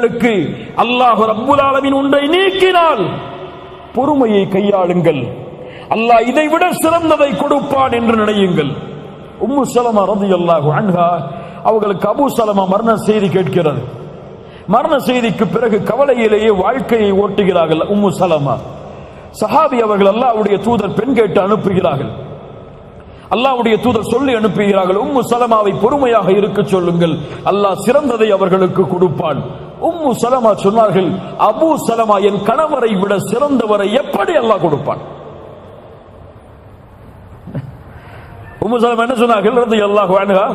உங்களுக்கு அல்லாஹ் ரப்புல் ஆலமீன் ஒன்றை நீக்கினால் பொறுமையை கையாளுங்கள். அல்லாஹ் இதை விட சிறந்ததை கொடுப்பான் என்று நினையுங்கள். உம்மு சலமா ரதி அல்லாஹு அன்ஹா அவர்களுக்கு அபு சலமா மரண செய்தி கேட்கிறது. மரண செய்திக்கு பிறகு கவலையிலேயே வாழ்க்கையை ஓட்டுகிறார்கள் உம்மு சலமா. சஹாபி அவர்கள் அல்லாவுடைய தூதர் பெண் கேட்டு அனுப்புகிறார்கள். அல்லாவுடைய தூதர் சொல்லி அனுப்புகிறார்கள் உம்மு சலமாவை பொறுமையாக இருக்க சொல்லுங்கள். அல்லாஹ் சிறந்ததை அவர்களுக்கு கொடுப்பான். உம்மு சலமா சொன்னார்கள் அபு சலமா என் கணவரை விட சிறந்தவரை எப்படி அல்லாஹ் கொடுப்பான்? உம்மு சலமா என்ன சொன்னார்கள்? இல்லந்த அல்லாஹ் வேணுகா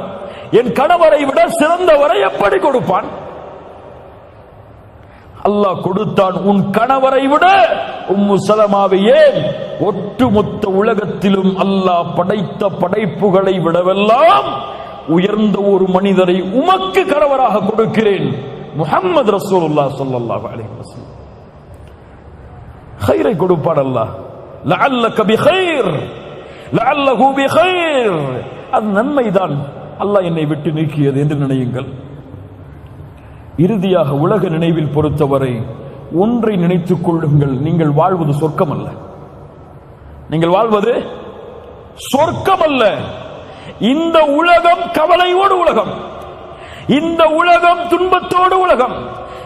என் கணவரை விட சிறந்தவரை எப்படி கொடுப்பான்? அல்லாஹ் கொடுத்தான் உன் கணவரை விட உம்மு சலமாவை ஏன் ஒட்டுமொத்த உலகத்திலும் அல்லாஹ் படைத்த படைப்புகளை விடவெல்லாம் உயர்ந்த ஒரு மனிதரை உமக்கு கணவராக கொடுக்கிறேன்? முஹம்மது ரசூலுல்லா ஸல்லல்லாஹு அலைஹி வஸல்லம். خيரை கொடுப்பான் அல்லாஹ். லஅல்லக பிகைர் லஅல்லஹு பிகைர் அது நன்மைதான். அல்லாஹ் என்னை விட்டு நீக்கியது என்று நினையுங்கள். இறுதியாக உலக நினைவில் பொறுத்தவரை ஒன்றை நினைத்துக் கொள்ளுங்கள். நீங்கள் வாழ்வது சொர்க்கம் அல்ல நீங்கள் வாழ்வது சொர்க்கம் அல்ல இந்த உலகம் கவலையோடு உலகம். இந்த உலகம் துன்பத்தோடு உலகம்.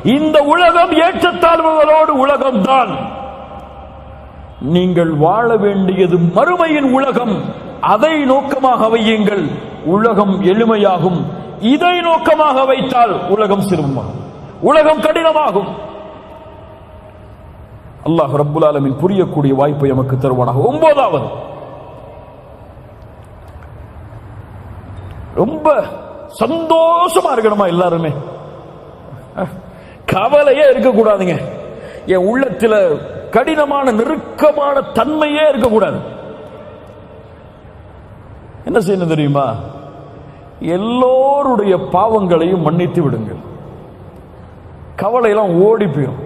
இந்த உலகம் ஏற்றத்தாழ்வுகளோடு உலகம் தான் நீங்கள் வாழ வேண்டியது மறுமையின் உலகம். அதை நோக்கமாக வையுங்கள். உலகம் எளிமையாகும். இதை நோக்கமாக வைத்தால் உலகம் சிரமமாகும் உலகம் கடினமாகும். அல்லாஹ் ரப்புல் ஆலமின் புரியக்கூடிய வாய்ப்பை நமக்கு தருவானாக. ஒன்பதாவது ரொம்ப சந்தோஷமா இருக்கணுமா எல்லாருமே? கவலையே இருக்கக்கூடாதுங்க. என் உள்ளத்தில் கடினமான நெருக்கமான தன்மையே இருக்கக்கூடாது. என்ன செய்யணும் தெரியுமா? எல்லோருடைய பாவங்களையும் மன்னித்து விடுங்கள். கவலையெல்லாம் ஓடி போயிடும்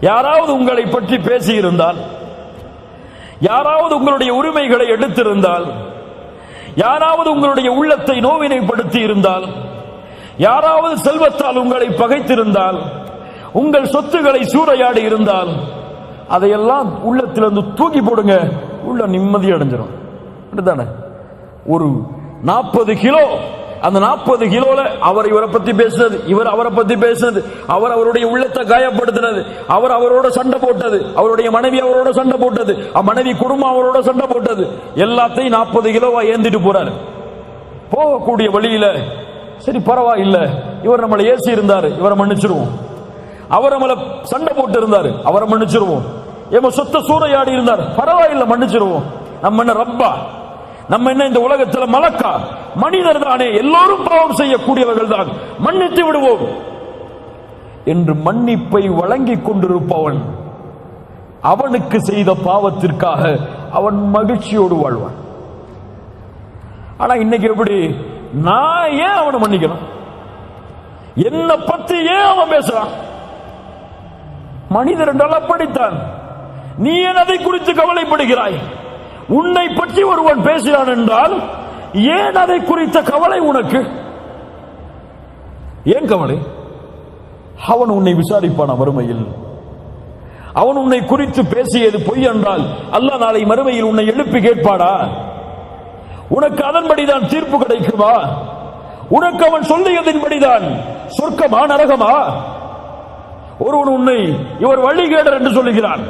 யாராவது உங்களை பற்றி பேசியிருந்தால் யாராவது உங்களுடைய உரிமைகளை எடுத்திருந்தால் யாராவது உங்களுடைய உள்ளத்தை நோவினைப்படுத்தி இருந்தால் யாராவது செல்வத்தால் உங்களை பகைத்திருந்தால் உங்கள் சொத்துக்களை சூறையாடி இருந்தால் அதையெல்லாம் உள்ளத்திலிருந்து தூக்கி போடுங்க உள்ள நிம்மதி அடைஞ்சிடும் ஒரு நாற்பது கிலோ அந்த நாற்பது கிலோல அவர் இவரை பத்தி பேசுனது இவர் அவரை பத்தி பேசுனது அவர் அவருடைய உள்ளத்தை காயப்படுத்தினது அவர் அவரோட சண்டை போட்டது அவருடைய மனைவி அவரோட சண்டை போட்டது அ- மனைவி குடும்பம் அவரோட சண்டை போட்டது எல்லாத்தையும் நாற்பது கிலோவா ஏந்திட்டு போறாரு. போகக்கூடிய வழியில சரி பரவாயில்ல இவர் நம்மளை ஏசி இருந்தாரு இவரை மன்னிச்சிருவோம். அவர் நம்மளை சண்டை போட்டு இருந்தாரு அவரை மன்னிச்சிருவோம். ஏமா சொத்த சூறையாடி இருந்தார் பரவாயில்ல மன்னிச்சிருவோம். நம்ம என்ன ரப்பா? நம்ம என்ன இந்த உலகத்துல மலக்கா? மனிதர் தானே. எல்லோரும் பாவம் செய்யக்கூடியவர்கள் தான். மன்னித்து விடுவோம். என்று மன்னிப்பை வழங்கிக் கொண்டிருப்பவன் அவனுக்கு செய்த பாவத்திற்காக அவன் மகிழ்ச்சியோடு வாழ்வான். ஆனா இன்னைக்கு எப்படி? நான் ஏன் அவனை மன்னிக்கணும்? என்ன பத்தி ஏன் அவன் பேசுறான்? மனிதர் என்றால் அப்படித்தான். நீ ஏன் அதை குறித்து கவலைப்படுகிறாய்? உன்னை பற்றி ஒருவன் பேசுகிறான் என்றால் ஏன் அதை குறித்த கவலை உனக்கு? ஏன் கவலை? அவன் உன்னை விசாரிப்பான் மறுமையில். அவன் உன்னை குறித்து பேசியது பொய் என்றால் அல்ல நாளை மறுமையில் உன்னை எழுப்பி கேட்பாடா உனக்கு அதன்படிதான் தீர்ப்பு கிடைக்குமா? உனக்கு அவன் சொல்லியதின்படிதான் சொர்க்கமா நரகமா? ஒருவன் உன்னை இவர் வழிகேடர் என்று சொல்லுகிறான்.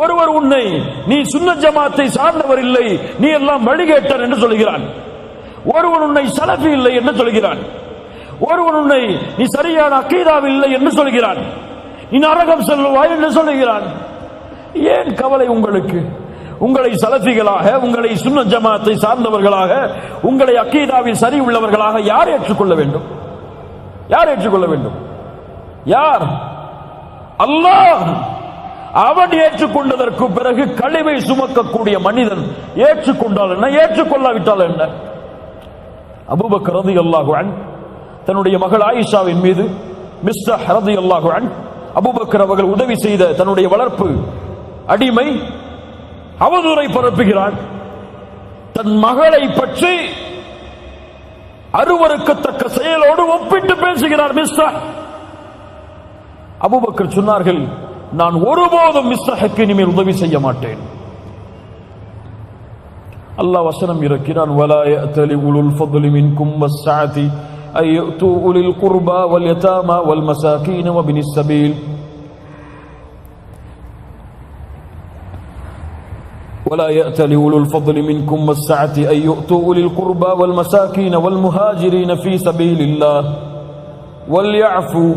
ஒருவர் உன்னை நீ சுன்ன ஜமாத்தை சார்ந்தவர் இல்லை நீ எல்லாம் வழிகேட்டர் என்று சொல்கிறான். ஒருவன் உன்னை சலஃபி இல்லை என்று சொல்கிறான். ஒருவன் உன்னை நீ சரியான அக்கீதாவில் இல்லை என்று சொல்கிறான். நீ நரகம் செல்வாய் என்று சொல்லுகிறான் ஏன் கவலை உங்களுக்கு? உங்களை சலஃபிகளாக உங்களை சுன்ன ஜமாத்தை சார்ந்தவர்களாக உங்களை அக்கீதாவில் சரி உள்ளவர்களாக யார் ஏற்றுக்கொள்ள வேண்டும்? யார் ஏற்றுக்கொள்ள வேண்டும்? யார்? அல்லாஹ்! அவன் ஏற்றுக்கொண்டதற்கு பிறகு கழிவை சுமக்கக்கூடிய மனிதன் ஏற்றுக்கொண்டால் என்ன? ஏற்றுக்கொள்ளாவிட்டால் என்ன? அபூபக்கர் ரதி அல்லாஹுவன் தன்னுடைய மகள் ஆயிஷாவின் மீது மிஸ்டர் ஹரதி அல்லாஹுவன் அபூபக்கர் அவர்கள் உதவி செய்த தன்னுடைய வளர்ப்பு அடிமை அவதூறை பரப்புகிறான். தன் மகளை பற்றி அருவருக்கத்தக்க செயலோடு ஒப்பிட்டு பேசுகிறார் மிஸ்டர். அபூபக்கர் சொன்னார்கள் நான் ஒருபோதும் மிஸ்ரஹுக்கு இனிமேல் உதவி செய்ய மாட்டேன் அல்லாஹ் வசனம் இறக்கிறான் ولا يأتل أولو الفضل منكم والسعة أن يؤتوا أولي القربى واليتامى والمساكين وابن السبيل ولا يأتل أولو الفضل منكم والسعة أن يؤتوا أولي القربى والمساكين والمهاجرين في سبيل الله وليعفوا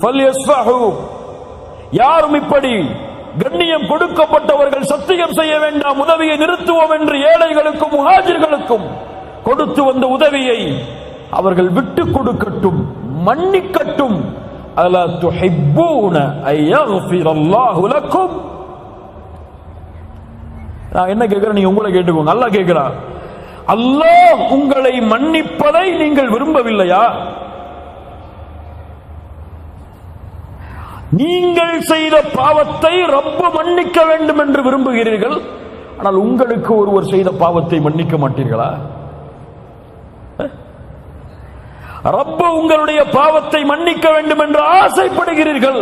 فليصفحوا யாரும் இப்படி கண்ணியம் கொடுக்கப்பட்டவர்கள் சத்தியம் செய்ய வேண்டாம் உதவியை நிறுத்துவோம் என்று ஏழைகளுக்கும் முஹாஜிர்களுக்கும் கொடுத்து வந்த உதவியை அவர்கள் விட்டு கொடுக்கட்டும் மன்னிக்கட்டும். அலா துஹிப்பூன ஐயஃபிரல்லாஹு லக்கும். நான் என்ன கேட்கிறேன்? நீங்க உங்களை கேட்டுக்கோங்க. நல்லா கேட்கிறான் அல்லாஹ் உங்களை மன்னிப்பதை நீங்கள் விரும்பவில்லையா? நீங்கள் செய்த பாவத்தை ரொம்ப மன்னிக்க வேண்டும் என்று விரும்புகிறீர்கள். ஆனால் உங்களுக்கு ஒருவர் செய்த பாவத்தை மன்னிக்க மாட்டீர்களா? ரப்ப உங்களுடைய பாவத்தை மன்னிக்க வேண்டும் என்று ஆசைப்படுகிறீர்கள்.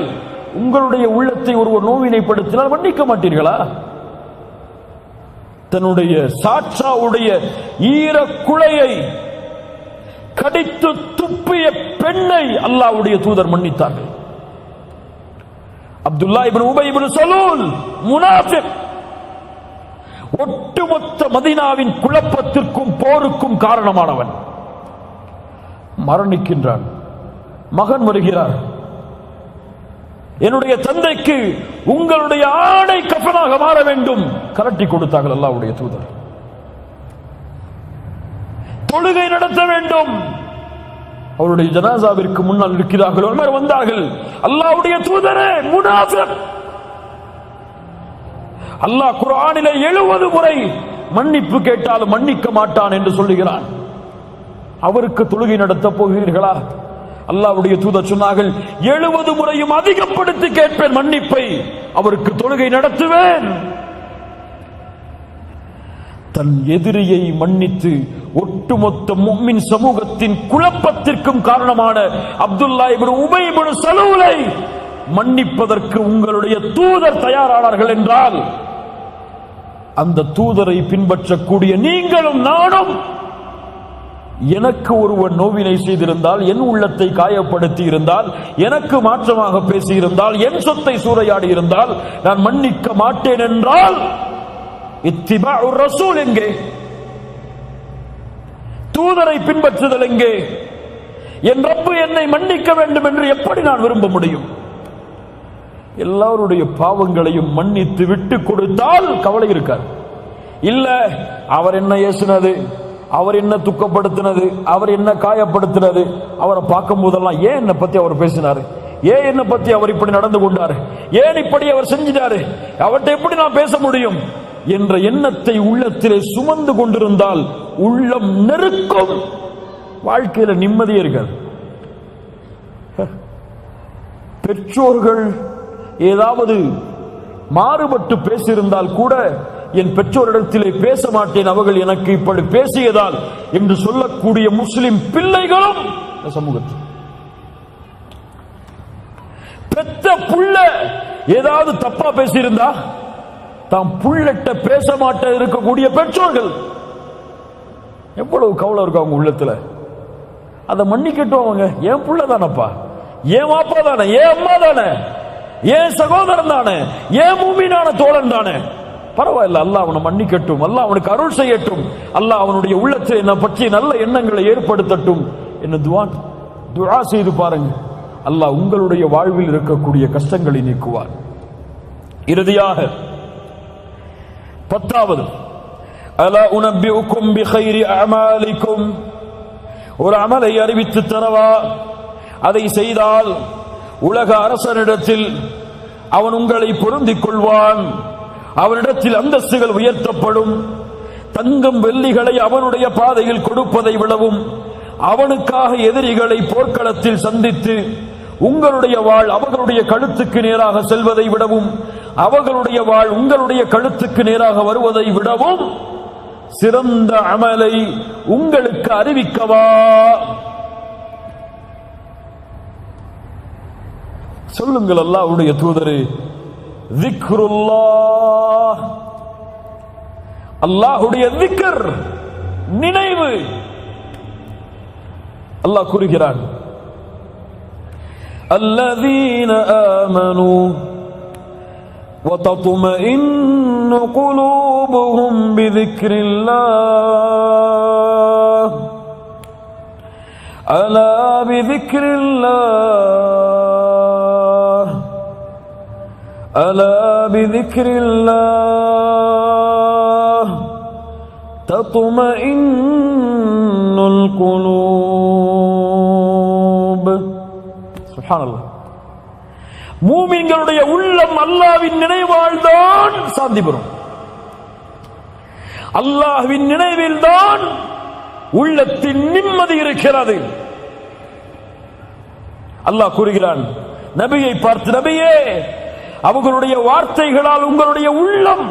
உங்களுடைய உள்ளத்தை ஒருவர் நோவினைப்படுத்தினால் மன்னிக்க மாட்டீர்களா? தன்னுடைய சாட்சாவுடைய ஈர குலையை கடித்து துப்பிய பெண்ணை அல்லாவுடைய தூதர் மன்னித்தார்கள். அப்துல்லா இப்னு உபை இப்னு சலூல் முனாஃபிக். ஒட்டுமொத்த மதீனாவின் குழப்பத்திற்கும் போருக்கும் காரணமானவன். மரணிக்கின்றான். மகன் வருகிறார். என்னுடைய தந்தைக்கு உங்களுடைய ஆடை கஃபனாக மாற வேண்டும். கரட்டி கொடுத்தார்கள் அல்லாவுடைய தூதர். தொழுகை நடத்த வேண்டும். அவருடைய ஜனாசாவிற்கு முன்னால் இருக்கிறார்கள் உமர் வந்தார்கள். அல்லாவுடைய தூதரே முனாஃபிக். அல்லாஹ் குர்ஆனிலே எழுபது முறை மன்னிப்பு கேட்டாலும் மன்னிக்க மாட்டான் என்று சொல்லுகிறான். அவருக்கு தொழுகை நடத்த போகிறீர்களா? அல்லாவுடைய தூதர் சொன்னார்கள் எழுபது முறையும் அதிகப்படுத்தி கேட்பேன் மன்னிப்பை. அவருக்கு தொழுகை நடத்துவேன். தன் எதிரியை மன்னித்து ஒட்டுமொத்த முக்மின் சமூகத்தின் குழப்பத்திற்கும் காரணமான அப்துல்லா இப்னு உபை இப்னு சலூலை மன்னிப்பதற்கு உங்களுடைய தூதர் தயாரானார்கள் என்றால் அந்த தூதரை பின்பற்றக்கூடிய நீங்களும் நானும் எனக்கு ஒருவன் நோவினை செய்திருந்தால் என் உள்ளத்தை காயப்படுத்தி இருந்தால் எனக்கு மாற்றமாக பேசியிருந்தால் என் சொத்தை சூறையாடி இருந்தால் நான் மன்னிக்க மாட்டேன் என்றால் இத்திபா ரசூல் எங்கே? தூதரை பின்பற்றுதல் எங்கே? என் ரப்பு என்னை மன்னிக்க வேண்டும் என்று எப்படி நான் விரும்ப முடியும்? எல்லாருடைய பாவங்களையும் மன்னித்து விட்டு கொடுத்தால் கவலை இருக்காது. இல்ல அவர் என்ன ஏசுனது? அவர் என்ன துக்கப்படுத்தினது? அவர் என்ன காயப்படுத்தினது? அவரை பார்க்கும் போதெல்லாம் ஏன் என்னை பத்தி அவர் பேசினாரு? ஏன் என்னை பத்தி அவர் இப்படி நடந்து கொண்டாரு? ஏன் இப்படி அவர் செஞ்சிட்டாரு அவர்கிட்ட எப்படி நான் பேச முடியும்? என்ற எண்ணத்தை உள்ளத்திலே சுமந்து கொண்டிருந்தால் உள்ளம் நெருக்கம். வாழ்க்கையில நிம்மதியர்கள். பெற்றோர்கள் ஏதாவது மாறுபட்டு பேசியிருந்தால் கூட என் பெற்றோரிடத்திலே பேச மாட்டேன் அவர்கள் எனக்கு இப்படி பேசியதால் என்று சொல்லக்கூடிய முஸ்லிம் பிள்ளைகளும் சமூகத்தில். பெத்த புள்ள ஏதாவது தப்பா பேசியிருந்தா தாம் புள்ளட்ட பேச மாட்ட இருக்கக்கூடிய பெற்றோர்கள் எவ்வளவு கவலை இருக்கும் அவங்க உள்ளத்துல. அதை மன்னிக்கட்டும் அவங்க. என் புள்ள தானப்பா. ஏன் மாப்பா தானே. ஏன் அம்மா தானே. ஏன் சகோதரன் தானே. ஏன் மூமினான தோழன் தானே. பரவாயில்ல அல்ல அவனை மன்னிக்கட்டும். அல்ல அவனுக்கு அருள் செய்யட்டும். அல்லாஹ் அவனுடைய உள்ளத்தில் என்னை பற்றி நல்ல எண்ணங்களை ஏற்படுத்தட்டும். என்ன துவான் துஆ செய்து பாருங்க. அல்லாஹ் உங்களுடைய வாழ்வில் இருக்கக்கூடிய கஷ்டங்களை நீக்குவார். இறுதியாக பத்தாவது. அலா உனபிஉக்கும் பிகைரி அமாலிக்கும் ஒரு அமலை அறிவித்து தரவா அதை செய்தால் உலக அரசனிடத்தில் அவன் உங்களை பொருந்திக் கொள்வான் அவனிடத்தில் அந்தஸ்துகள் உயர்த்தப்படும் தங்கும் வெள்ளிகளை அவனுடைய பாதையில் கொடுப்பதை விடவும் அவனுக்காக எதிரிகளை போர்க்களத்தில் சந்தித்து உங்களுடைய வாழ் அவர்களுடைய கழுத்துக்கு நேராக செல்வதை விடவும் அவர்களுடைய வாழ் உங்களுடைய கழுத்துக்கு நேராக வருவதை விடவும் சிறந்த அமலை உங்களுக்கு அறிவிக்கவா? சொல்லுங்கள் அல்லாவுடைய தூதரு அல்லாஹுடைய விக்கர் நினைவு. அல்லாஹ் கூறுகிறான் அல்லதீன ஆமனூ وتطمئن قلوبهم بذكر الله. ألا بذكر الله. ألا بذكر الله. تطمئن القلوب. سبحان الله. மூமின்களுடைய உள்ளம் அல்லாவின் நினைவால் தான் சாந்தி பெறும் அல்லாஹ்வின் நினைவில் தான் உள்ளத்தின் நிம்மதி இருக்கிறது அல்லாஹ் கூறுகிறான் நபியை பார்த்து நபியே அவர்களுடைய வார்த்தைகளால் உங்களுடைய உள்ளம்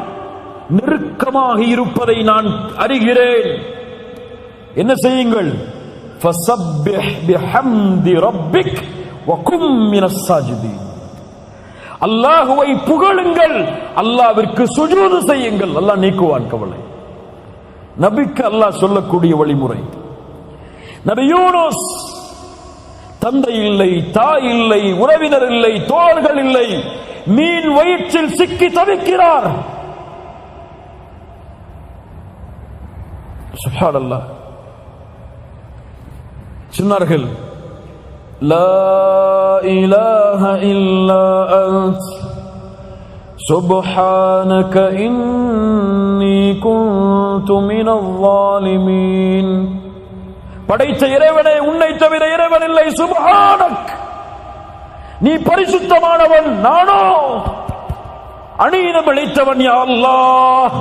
நெருக்கமாக இருப்பதை நான் அறிகிறேன் என்ன செய்யுங்கள் فسبح بحمد ربك وكن من الساجدين அல்லாஹுவை புகழுங்கள். அல்லாவிற்கு சுஜூது செய்யுங்கள். அல்லாஹ் நீக்குவான் கவலை. நபிக்கு அல்லாஹ் சொல்லக்கூடிய வழிமுறை. நபி யூனோஸ் தந்தை இல்லை தாய் இல்லை உறவினர் இல்லை தோழர்கள் இல்லை மீன் வயிற்றில் சிக்கி தவிக்கிறார். சுப்ஹானல்லாஹ் சொன்னார்கள் لا إله إلا أنت سبحانك إني كنت من الظالمين படைத்த இறைவனே உன்னை தவிர இறைவன் இல்லை சுபஹானக் நீ பரிசுத்தமானவன் நானோ அணியினம் அளித்தவன் யா அல்லாஹ்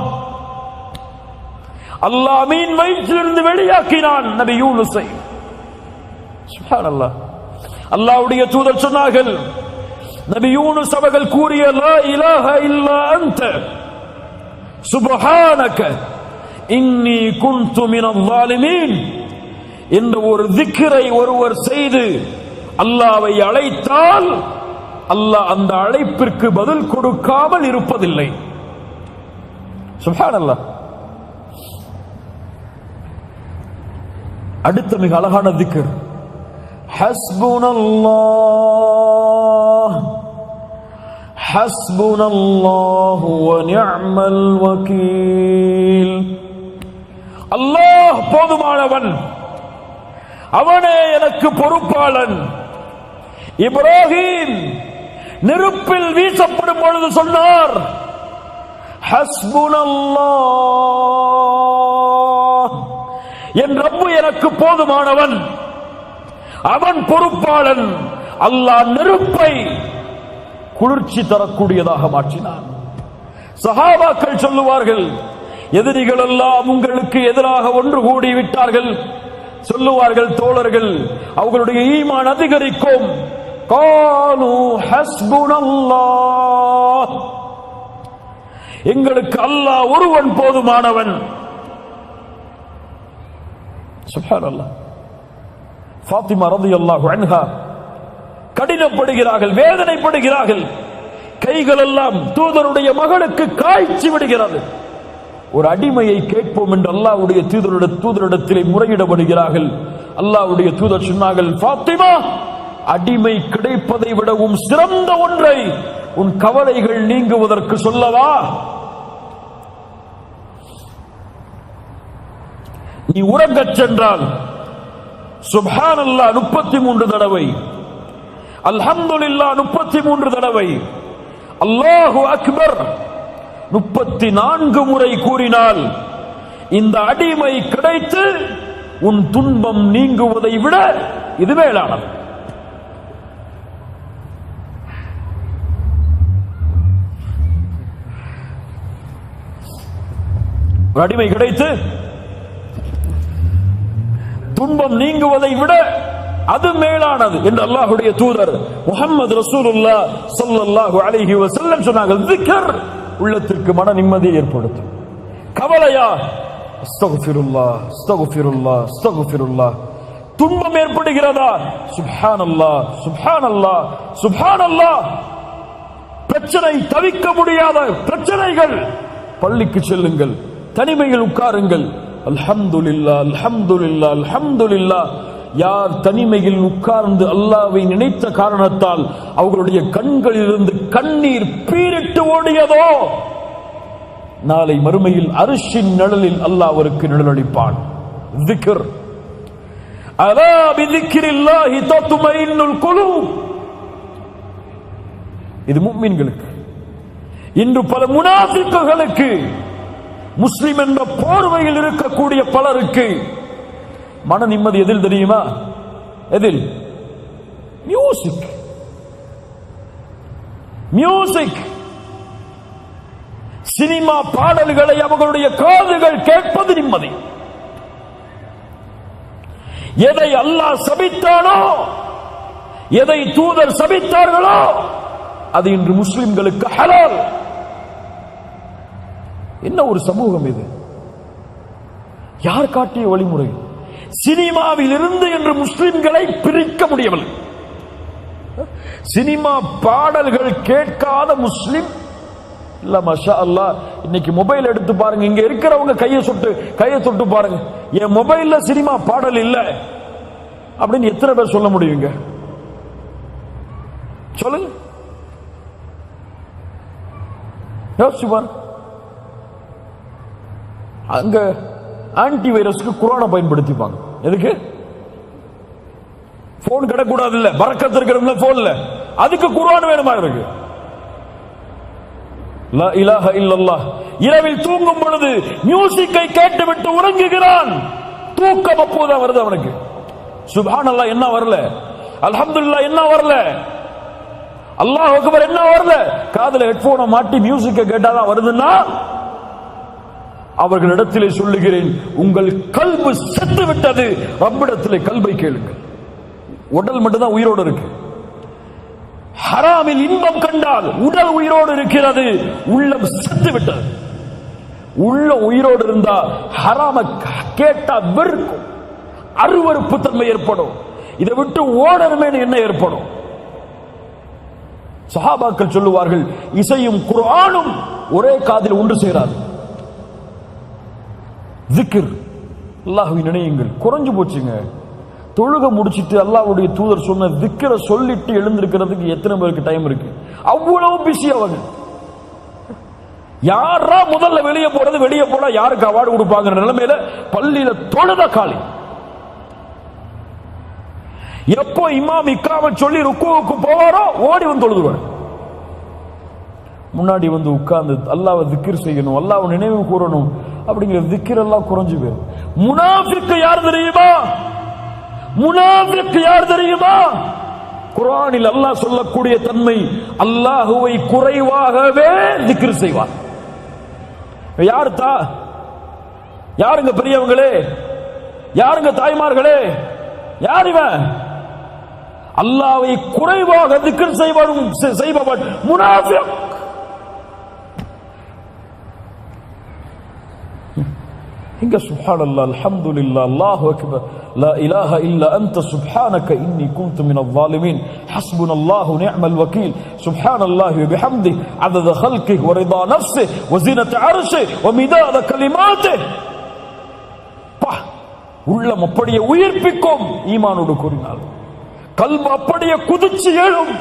அல்லாஹ் மீன் வயிற்றிலிருந்து வெளியாக்கினான் நபி யூனுஸை சுப்ஹானல்லாஹ் அல்லாவுடைய தூதர் சொன்னார்கள் நபி யூனுஸ் அவர்கள் கூறிய லா இலாஹ இல்லா அந்த சுபஹானக இன்னி குன்து மினல் வாலிமீன் என்ற ஒரு திக்கரை ஒருவர் செய்து அல்லாவை அழைத்தால் அல்லாஹ் அந்த அழைப்பிற்கு பதில் கொடுக்காமல் இருப்பதில்லை. சுப்ஹானல்லாஹ் அடுத்த மிக அழகான திக்கர். حسبنا الله حسبنا الله ونعم الوكيل அல்லாஹ் போதுமானவன் அவனே எனக்கு பொறுப்பாளன் இப்ராஹிம் நெருப்பில் வீசப்படும் பொழுது சொன்னார் ஹஸ்புனல்லாஹ் என் ரப்பு எனக்கு போதுமானவன் அவன் பொறுப்பாளன். அல்லாஹ் நெருப்பை குளிர்ச்சி தரக்கூடியதாக மாற்றினான். சஹாபாக்கள் சொல்லுவார்கள் எதிரிகள் எல்லாம் உங்களுக்கு எதிராக ஒன்று கூடி விட்டார்கள். சொல்லுவார்கள் தோழர்கள் அவர்களுடைய ஈமான் அதிகரிக்கும். காலு எங்களுக்கு அல்லாஹ் ஒருவன் போதுமானவன். சுப்ஹானல்லாஹ் ஃபாத்திமா ரலியல்லாஹு அன்ஹா. கடினப்படுகிறார்கள் வேதனைப்படுகிறார்கள். கைகள் எல்லாம் தூதருடைய மகளுக்கு காய்ச்சி விடுகிறது. ஒரு அடிமையை கேட்போம் என்று அல்லாவுடைய தூதருடைய தூதரிடத்திலே முறையிடப்படுகிறார்கள். அல்லாவுடைய தூதர் சொன்னார்கள் ஃபாத்திமா அடிமை கிடைப்பதை விடவும் சிறந்த ஒன்றை உன் கவலைகள் நீங்குவதற்கு சொல்லவா? நீ உறங்கச் சென்றால் சுபான் அல்லா முப்பத்தி மூன்று தடவை. அல்ஹம்துலில்லா முப்பத்தி மூன்று தடவை. அல்லாஹு அக்பர் முப்பத்தி நான்கு முறை கூறினால் இந்த அடிமை கிடைத்து உன் துன்பம் நீங்குவதை விட இது மேலானது. அடிமை கிடைத்து துன்பம் நீங்குவதை விட அது மேலானது என்று அல்லாஹுடைய தூதர் முகமது ரசூலுல்லா ஸல்லல்லாஹு அலைஹி வஸல்லம் சொன்னாங்க திக்ர் உள்ளத்திற்கு மன நிம்மதியை ஏற்படுத்தும். கவலையா? அஸ்தகுஃபிருல்லா அஸ்தகுஃபிருல்லா அஸ்தகுஃபிருல்லா துன்பம் ஏற்படுகிறதா? சுப்ஹான் அல்லாஹ் சுப்ஹான் அல்லாஹ் சுப்ஹான் பிரச்சனை தவிக்க முடியாத பிரச்சனைகள். பள்ளிக்கு செல்லுங்கள் தனிமையில் உட்காருங்கள். அல்ஹம்துல்லா அல்ஹம்துல்லா அல்ஹம்துல்லா யார் தனிமையில் உட்கார்ந்து அல்லாவை நினைத்த காரணத்தால் அவர்களுடைய கண்களிலிருந்து கண்ணீர் பீரிட்டு ஓடியதோ? நாளை மறுமையில் அரிசின் நிழலில் அல்லாஹ் அவருக்கு நிழலளிப்பான். திகர். அலா பிதிக்கிரில்லாஹி தத்துமையின்னுல் குழு இது முக்மீன்களுக்கு. இன்று பல முனாஃபிக்குகளுக்கு முஸ்லிம் என்ற போர்வையில் இருக்கக்கூடிய பலருக்கு மன நிம்மதி எதில் தெரியுமா? எதில்? மியூசிக் மியூசிக் சினிமா பாடல்களை அவர்களுடைய காதுகள் கேட்பது நிம்மதி. எதை அல்லாஹ் சபித்தானோ எதை தூதர் சபித்தார்களோ அது இன்று முஸ்லிம்களுக்கு ஹலால். என்ன ஒரு சமூகம் இது? யார் காட்டிய வழிமுறை? சினிமாவில் இருந்து என்று முஸ்லிம்களை பிரிக்க முடியவில்லை. சினிமா பாடல்கள் கேட்காத முஸ்லிம்? இல்ல மஷா அல்லா இன்னைக்கு மொபைல் எடுத்து பாருங்க. இங்க இருக்கிறவங்க கையை சுட்டு கையை தொட்டு பாருங்க. என் மொபைல்ல சினிமா பாடல் இல்ல. அப்படின்னு எத்தனை பேர் சொல்ல முடியுங்க? சொல்லுங்க. யோசிச்சு பாருங்க. அங்க ஆன்டி வைரஸ்க்கு குரானை பயன்படுத்திப்பாங்க. எதுக்கு? போன் கிடக்கூடாது இல்ல பறக்கத்து இருக்கிறவங்க போன்ல அதுக்கு குரான் வேணுமா இருக்கு? லா இலாஹ இரவில் தூங்கும் பொழுது மியூசிக்கை கேட்டுவிட்டு உறங்குகிறான். தூக்கம் அப்போதான் வருது அவனுக்கு. சுபான் என்ன வரல? அல்ஹம்துல்லா என்ன வரல? அல்லாஹ் அக்பர் என்ன வரல? காதுல ஹெட்போனை மாட்டி மியூசிக்கை கேட்டாதான் வருதுன்னா அவர்களிடத்திலே சொல்லுகிறேன் உங்கள் கல்பு செத்து விட்டது ரப்பிடத்திலே கல்வை கேளுங்கள் உடல் மட்டும்தான் உயிரோடு இருக்கு. ஹராமில் இன்பம் கண்டால் உடல் உயிரோடு இருக்கிறது. உள்ளம் செத்து விட்டது உள்ள உயிரோடு இருந்தா ஹராம கேட்டா வெறுக்கும். அருவறுப்பு தன்மை ஏற்படும். இதை விட்டு ஓடணுமே என்ன ஏற்படும். சஹாபாக்கள் சொல்லுவார்கள் இசையும் குரானும் ஒரே காதில் ஒன்று சேராது. ஜிக்கிர் அல்லாஹுவை நினையுங்கள். குறைஞ்சு போச்சுங்க. தொழுக முடிச்சிட்டு அல்லாஹ்வுடைய தூதர் சொன்ன திக்கரை சொல்லிட்டு எழுந்திருக்கிறதுக்கு எத்தனை பேருக்கு டைம் இருக்கு? அவ்வளவு பிஸி அவங்க. யாரா முதல்ல வெளியே போறது வெளியே போனா யாருக்கு அவார்டு கொடுப்பாங்கிற நிலைமையில பள்ளியில தொழுத காலி. எப்போ இமாம் இக்காம சொல்லி ருக்குவுக்கு போவாரோ ஓடி வந்து தொழுதுவார் முன்னாடி வந்து உட்கார்ந்து அல்லாவை திக்கிர் செய்யணும் அல்லாவை நினைவு கூறணும் அப்படிங்கிற திக்கிர் எல்லாம் குறைஞ்சு போயிடும் முனாஃபிக்கு யார் தெரியுமா? முனாஃபிக்கு யார் தெரியுமா? குரானில் அல்லாஹ் சொல்லக்கூடிய தன்மை அல்லாஹுவை குறைவாகவே திக்கிர் செய்வார். யார் தா யாருங்க பெரியவங்களே? யாருங்க தாய்மார்களே? யார் இவன் அல்லாவை குறைவாக திக்ர் செய்வனும் செய்பவன் முனாஃபிக். இங்க சுப்ஹான் அல்லா அல்ஹம்துலில்லாஹ் அல்லாஹு அக்பர் லா இலாஹ இல்லா அன்த சுப்ஹானக இன்னி குன்து மினல் ظالمين حسبنا الله ونعم الوكيل سبحان الله وبحمده عدد خلقه ورضا نفسه وزينة عرشه ومداد كلماته பா உள்ளம் அப்படியே உயிர்ப்பிக்கும் ஈமானோடு கூறினார் கல்வ அப்படியே குதிச்சு எழும்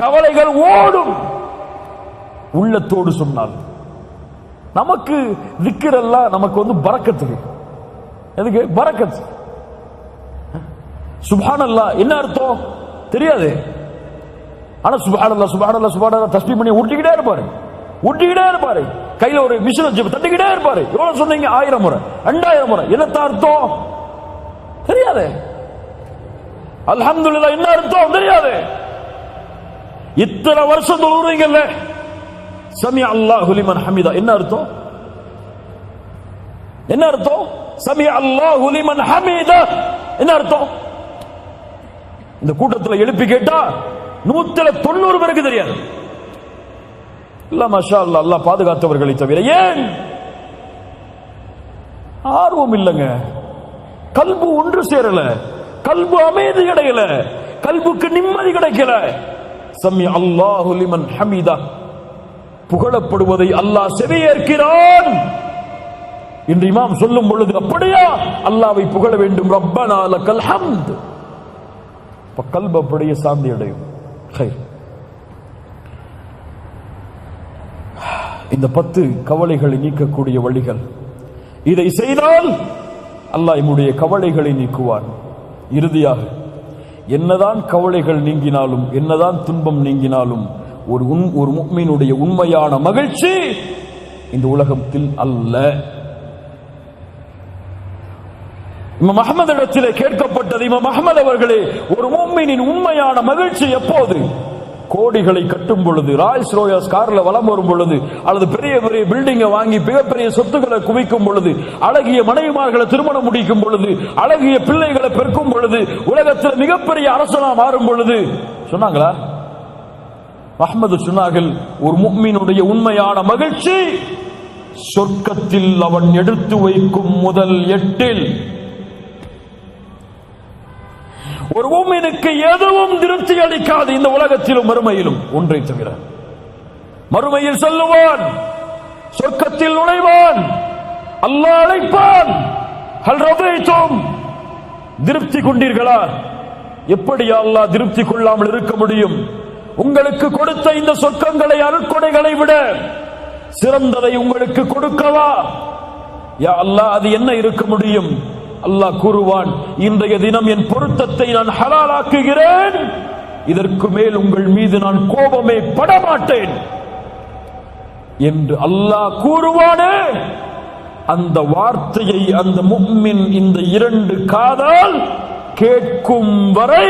கவலைகள் ஓடும் உள்ளத்தோடு சொன்னால் நமக்கு திக்கிறெல்லாம் நமக்கு வந்து பறக்கத்துக்கு. எதுக்கு? பறக்கத். சுபானல்லா என்ன அர்த்தம்? தெரியாது. ஆனா சுபானல்லா சுபானல்லா சுபானல்லா தஸ்மி பண்ணி ஊட்டிக்கிட்டே இருப்பாரு. ஊட்டிக்கிட்டே இருப்பாரு. கையில ஒரு மிஷின் வச்சு தட்டிக்கிட்டே இருப்பாரு. எவ்வளவு சொன்னீங்க? ஆயிரம் முறை. ரெண்டாயிரம் முறை. என்னத்த அர்த்தம்? தெரியாது. அல்ஹம்துலில்லாஹ் என்ன அர்த்தம்? தெரியாது. இத்தனை வருஷம் தொழுறீங்கல்ல சமி அல்லாஹ் ஹுலிமன் ஹமிதா என்ன அர்த்தம்? என்ன அர்த்தம்? சமி அல்லாஹ் ஹுலிமன் ஹமீதா என்ன அர்த்தம்? இந்த கூட்டத்தில் எழுப்பி கேட்டா நூத்துல தொண்ணூறு பேருக்கு தெரியாது. இல்ல மஷா அல்லா அல்லாஹ் பாதுகாத்தவர்களை தவிர ஏன்? ஆர்வம் இல்லைங்க. கல்பு ஒன்று சேரல. கல்பு அமைதி கிடைக்கல. கல்புக்கு நிம்மதி கிடைக்கல. சமி அல்லாஹு லிமன் ஹமீதா புகழப்படுவதை அல்லாஹ் செவியேற்கிறான். என்று இமாம் சொல்லும் பொழுது அப்படியா? அல்லாவை புகழ வேண்டும். ரப்பனா லக்கல் ஹம்த். இப்ப கல்பு அப்படியே சாந்தி அடையும். இந்த பத்து கவலைகளை நீக்கக்கூடிய வழிகள். இதை செய்தால் அல்லாஹ் என்னுடைய கவலைகளை நீக்குவான். இறுதியாக என்னதான் கவலைகள் நீங்கினாலும் என்னதான் துன்பம் நீங்கினாலும் ஒரு உன் ஒரு முக்மீனுடைய உண்மையான மகிழ்ச்சி இந்த உலகத்தில் அல்ல. இமாம் அஹமது இடத்திலே கேட்கப்பட்டது இமாம் அஹமது அவர்களே ஒரு மூமினின் உண்மையான மகிழ்ச்சி எப்போது? கோடிகளை கட்டும் பொழுது ராய்ஸ் ரோயஸ் கார்ல வலம் வரும் பொழுது அல்லது பெரிய பெரிய பில்டிங்கை வாங்கி மிகப்பெரிய சொத்துக்களை குவிக்கும் பொழுது அழகிய மனைவிமார்களை திருமணம் முடிக்கும் பொழுது அழகிய பிள்ளைகளை பெருக்கும் பொழுது உலகத்தில் மிகப்பெரிய அரசனா மாறும் பொழுது சொன்னாங்களா? அஹ்மது சொன்னார்கள் ஒரு முக்மீனுடைய உண்மையான மகிழ்ச்சி. சொர்க்கத்தில் அவன் எடுத்து வைக்கும் முதல் எட்டில் ஒரு மூமினுக்கு எதுவும் திருப்தி அளிக்காது இந்த உலகத்திலும் மறுமையிலும். ஒன்றை தவிர மறுமையில் சொல்லுவான் சொர்க்கத்தில் நுழைவான் அல்லாஹ் அழைப்பான். ஹல் திருப்தி கொண்டீர்களா? எப்படி அல்லாஹ் திருப்தி கொள்ளாமல் இருக்க முடியும்? உங்களுக்கு கொடுத்த இந்த சொர்க்கங்களை அருட்கொடைகளை விட சிறந்ததை உங்களுக்கு கொடுக்கவா? யா அல்லாஹ் அது என்ன இருக்க முடியும்? அல்லாஹ் கூறுவான் இன்றைய தினம் என் பொருத்தத்தை நான் ஹலாலாக்குகிறேன். இதற்கு மேல் உங்கள் மீது நான் கோபமே படமாட்டேன் என்று அல்லாஹ் கூறுவானே. அந்த வார்த்தையை அந்த மும்மின் இந்த இரண்டு காதால் கேட்கும் வரை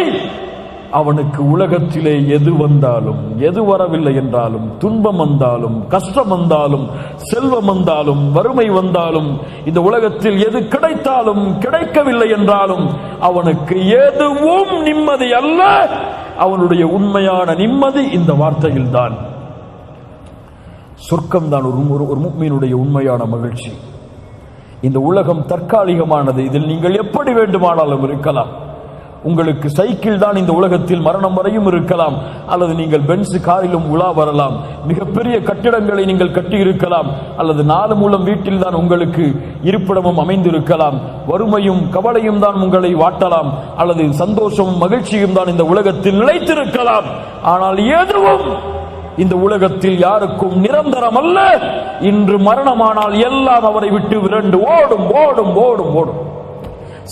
அவனுக்கு உலகத்திலே எது வந்தாலும் எது வரவில்லை என்றாலும் துன்பம் வந்தாலும் கஷ்டம் வந்தாலும் செல்வம் வந்தாலும் வறுமை வந்தாலும் இந்த உலகத்தில் எது கிடைத்தாலும் கிடைக்கவில்லை என்றாலும் அவனுக்கு எதுவும் நிம்மதி அல்ல. அவனுடைய உண்மையான நிம்மதி இந்த வார்த்தையில் தான் சொர்க்கம் தான் ஒரு ஒரு- ஒரு முக்மீனுடைய உண்மையான மகிழ்ச்சி. இந்த உலகம் தற்காலிகமானது. இதில் நீங்கள் எப்படி வேண்டுமானாலும் இருக்கலாம். உங்களுக்கு சைக்கிள் தான் இந்த உலகத்தில் மரணம் வரையும் இருக்கலாம். அல்லது நீங்கள் பென்ஸ் காரிலும் உலா வரலாம். மிகப்பெரிய கட்டிடங்களை நீங்கள் கட்டி இருக்கலாம் அல்லது நாலு மூலம் வீட்டில் தான் உங்களுக்கு இருப்பிடமும் அமைந்திருக்கலாம். வறுமையும் கவலையும் தான் உங்களை வாட்டலாம். அல்லது சந்தோஷமும் மகிழ்ச்சியும் தான் இந்த உலகத்தில் நிலைத்திருக்கலாம். ஆனால் எதுவும் இந்த உலகத்தில் யாருக்கும் நிரந்தரம் அல்ல. இன்று மரணமானால் எல்லாம் அவரை விட்டு விரண்டு ஓடும் ஓடும் ஓடும் ஓடும்.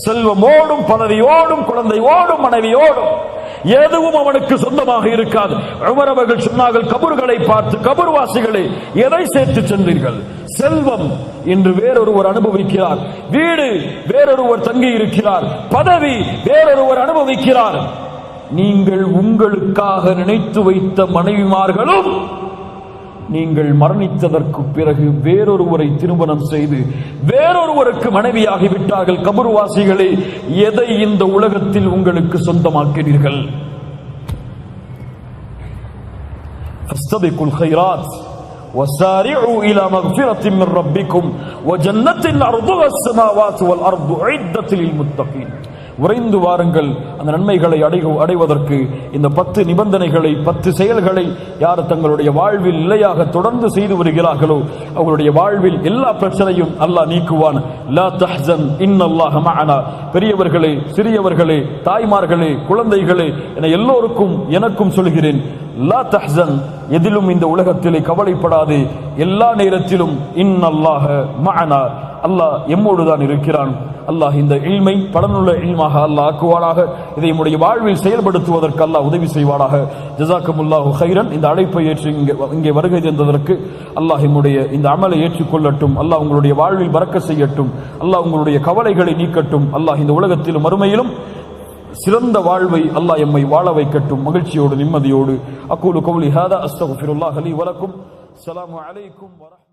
செல்வமோடும் பதவியோடும் குழந்தையோடும் மனைவியோடும் குழந்தை ஓடும் எதுவும் அவனுக்கு சொந்தமாக இருக்காது. உமர் அவர்கள் சொன்னார்கள் கபர்களை பார்த்து கபர்வாசிகளை எதை சேர்த்து சென்றீர்கள்? செல்வம். இன்று வேறொருவர் அனுபவிக்கிறார். வீடு. வேறொருவர் தங்கி இருக்கிறார் பதவி. வேறொருவர் அனுபவிக்கிறார். நீங்கள் உங்களுக்காக நினைத்து வைத்த மனைவிமார்களும் நீங்கள் மரணித்ததற்கு பிறகு வேறொருவரை திருமணம் செய்து வேறொருவருக்கு மனைவியாகி விட்டார்கள் கபர்வாசிகளே எதை இந்த உலகத்தில் உங்களுக்கு சொந்தமாக்கினீர்கள் فاستبقوا الخيرات وسارعوا إلى مغفرة من ربكم وجنة أرضها السماوات والأرض عدة للمتقين உறைந்து வாருங்கள். அந்த நன்மைகளை அடை அடைவதற்கு இந்த பத்து நிபந்தனைகளை பத்து செயல்களை யார் தங்களுடைய வாழ்வில் நிலையாக தொடர்ந்து செய்து வருகிறார்களோ அவர்களுடைய வாழ்வில் எல்லா பிரச்சனையும் அல்லாஹ் நீக்குவான். லா தஹ்சன் இன்னல்லாஹ மஅனா. பெரியவர்களே சிறியவர்களே தாய்மார்களே குழந்தைகளே என எல்லோருக்கும் எனக்கும் சொல்கிறேன். லா தஹ்சன் எதிலும் இந்த உலகத்திலே கவலைப்படாதே. எல்லா நேரத்திலும் இன்னல்லாக மகனா அல்லாஹ் எம்மோடு தான் இருக்கிறான். அல்லாஹ் இந்த இல்மை பலனுள்ள இல்மாக அல்லாஹ் ஆக்குவானாக. இதை நம்முடைய வாழ்வில் செயல்படுத்துவதற்கு அல்லாஹ் உதவி செய்வானாக. ஜசாக்கமுல்லாஹு ஹைரன் இந்த அழைப்பை ஏற்று இங்கே இங்கே வருகை தந்ததற்கு அல்லாஹ் என்னுடைய இந்த அமலை ஏற்றுக்கொள்ளட்டும். அல்லாஹ் உங்களுடைய வாழ்வில் பறக்க செய்யட்டும். அல்லாஹ் உங்களுடைய கவலைகளை நீக்கட்டும். அல்லாஹ் இந்த உலகத்திலும் மறுமையிலும் சிறந்த வாழ்வை அல்லாஹ் எம்மை வாழ வைக்கட்டும். மகிழ்ச்சியோடு நிம்மதியோடு. அக்கூலு கவுலி ஹாதா அஸ்தகுஃபிருல்லாஹ் அலி வலக்கும். அஸ்ஸலாமு அலைக்கும் வரா